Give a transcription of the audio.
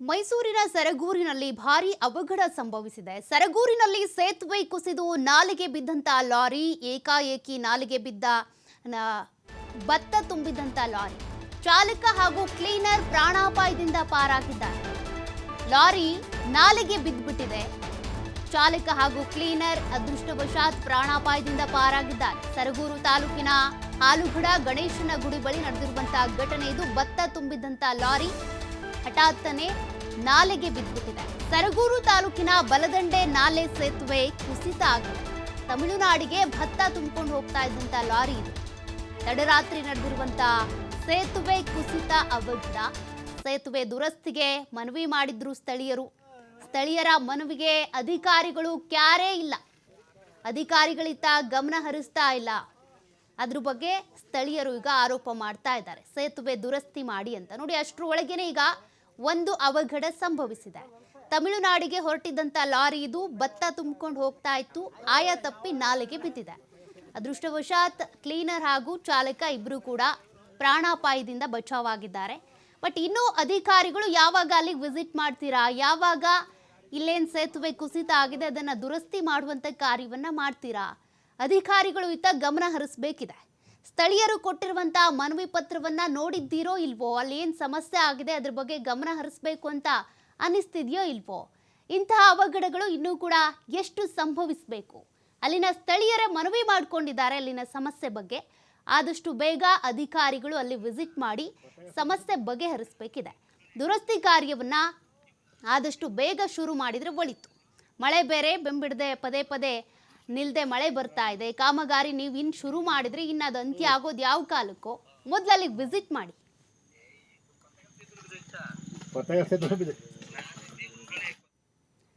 ಮೈಸೂರಿನ ಸರಗೂರಿನಲ್ಲಿ ಭಾರಿ ಅವಘಡ ಸಂಭವಿಸಿದೆ. ಸರಗೂರಿನಲ್ಲಿ ಸೇತುವೆ ಕುಸಿದು ನಾಲಿಗೆ ಬಿದ್ದಂತ ಲಾರಿ, ಏಕಾಏಕಿ ನಾಲಿಗೆ ಬಿದ್ದ ಭತ್ತ ತುಂಬಿದಂತ ಲಾರಿ. ಚಾಲಕ ಹಾಗೂ ಕ್ಲೀನರ್ ಪ್ರಾಣಾಪಾಯದಿಂದ ಪಾರಾಗಿದ್ದಾರೆ. ಲಾರಿ ನಾಲಿಗೆ ಬಿದ್ದುಬಿಟ್ಟಿದೆ ಚಾಲಕ ಹಾಗೂ ಕ್ಲೀನರ್ ಅದೃಷ್ಟವಶಾತ್ ಪ್ರಾಣಾಪಾಯದಿಂದ ಪಾರಾಗಿದ್ದಾರೆ. ಸರಗೂರು ತಾಲೂಕಿನ ಆಲುಗಡ ಗಣೇಶನ ಗುಡಿ ಬಳಿ ನಡೆದಿರುವಂತಹ ಘಟನೆ ಇದು. ಭತ್ತ ತುಂಬಿದಂತ ಲಾರಿ ಹಠಾತ್ತನೆ ನಾಲೆಗೆ ಬಿದ್ದುಬಿಟ್ಟಿದೆ. ಸರಗೂರು ತಾಲೂಕಿನ ಬಲದಂಡೆ ನಾಲೆ ಸೇತುವೆ ಕುಸಿತ ಆಗಿದೆ. ತಮಿಳುನಾಡಿಗೆ ಭತ್ತ ತುಂಬಿಕೊಂಡು ಹೋಗ್ತಾ ಇದ್ದಂತ ಲಾರಿ ಇದು. ತಡರಾತ್ರಿ ನಡೆದಿರುವಂತ ಸೇತುವೆ ಕುಸಿತ ಅವಘಡ. ಸೇತುವೆ ದುರಸ್ತಿಗೆ ಮನವಿ ಮಾಡಿದ್ರು ಸ್ಥಳೀಯರು. ಸ್ಥಳೀಯರ ಮನವಿಗೆ ಅಧಿಕಾರಿಗಳು ಕ್ಯಾರೇ ಇಲ್ಲ. ಅಧಿಕಾರಿಗಳಿತ್ತ ಗಮನ ಹರಿಸ್ತಾ ಇಲ್ಲ. ಅದ್ರ ಬಗ್ಗೆ ಸ್ಥಳೀಯರು ಈಗ ಆರೋಪ ಮಾಡ್ತಾ ಇದ್ದಾರೆ. ಸೇತುವೆ ದುರಸ್ತಿ ಮಾಡಿ ಅಂತ. ನೋಡಿ, ಅಷ್ಟರ ಒಳಗೇನೆ ಈಗ ಒಂದು ಅವಘಡ ಸಂಭವಿಸಿದೆ. ತಮಿಳುನಾಡಿಗೆ ಹೊರಟಿದ್ದಂತ ಲಾರಿ ಇದು ಭತ್ತ ತುಂಬಿಕೊಂಡು ಹೋಗ್ತಾ ಇತ್ತು. ಆಯ ತಪ್ಪಿ ನಾಲೆಗೆ ಬಿದ್ದಿದೆ. ಅದೃಷ್ಟವಶಾತ್ ಕ್ಲೀನರ್ ಹಾಗೂ ಚಾಲಕ ಇಬ್ಬರು ಕೂಡ ಪ್ರಾಣಾಪಾಯದಿಂದ ಬಚಾವಾಗಿದ್ದಾರೆ. ಬಟ್ ಇನ್ನೂ ಅಧಿಕಾರಿಗಳು ಯಾವಾಗ ಅಲ್ಲಿಗೆ ವಿಸಿಟ್ ಮಾಡ್ತೀರಾ, ಯಾವಾಗ ಇಲ್ಲೇನು ಸೇತುವೆ ಕುಸಿತ ಆಗಿದೆ, ಅದನ್ನು ದುರಸ್ತಿ ಮಾಡುವಂಥ ಕಾರ್ಯವನ್ನ ಮಾಡ್ತೀರಾ? ಅಧಿಕಾರಿಗಳು ಇತ್ತ ಗಮನ ಹರಿಸಬೇಕಿದೆ. ಸ್ಥಳೀಯರು ಕೊಟ್ಟಿರುವಂತಹ ಮನವಿ ಪತ್ರವನ್ನ ನೋಡಿದ್ದೀರೋ ಇಲ್ವೋ ಅಲ್ಲಿ ಏನು ಸಮಸ್ಯೆ ಆಗಿದೆ ಅದ್ರ ಬಗ್ಗೆ ಗಮನ ಹರಿಸಬೇಕು ಅಂತ ಅನಿಸ್ತಿದೆಯೋ ಇಲ್ವೋ? ಇಂತಹ ಅವಘಡಗಳು ಇನ್ನೂ ಕೂಡ ಎಷ್ಟು ಸಂಭವಿಸಬೇಕು? ಅಲ್ಲಿನ ಸ್ಥಳೀಯರೇ ಮನವಿ ಮಾಡಿಕೊಂಡಿದ್ದಾರೆ ಅಲ್ಲಿನ ಸಮಸ್ಯೆ ಬಗ್ಗೆ. ಆದಷ್ಟು ಬೇಗ ಅಧಿಕಾರಿಗಳು ಅಲ್ಲಿ ವಿಸಿಟ್ ಮಾಡಿ ಸಮಸ್ಯೆ ಬಗೆಹರಿಸಬೇಕಿದೆ. ದುರಸ್ತಿ ಕಾರ್ಯವನ್ನ ಆದಷ್ಟು ಬೇಗ ಶುರು ಮಾಡಿದರೆ ಒಳಿತು. ಮಳೆ ಬೇರೆ, ಬೆಂಬಿಡದೆ ಪದೇ ಪದೇ ನಿಲ್ದೆ ಮಳೆ ಬರ್ತಾ ಇದೆ. ಕಾಮಗಾರಿ ನೀವು ಇನ್ನು ಶುರು ಮಾಡಿದ್ರೆ ಇನ್ನು ಅದು ಅಂತ್ಯ ಆಗೋದು ಯಾವ ಕಾಲಕ್ಕೂ? ಮೊದಲು ಅಲ್ಲಿಗೆ ವಿಸಿಟ್ ಮಾಡಿ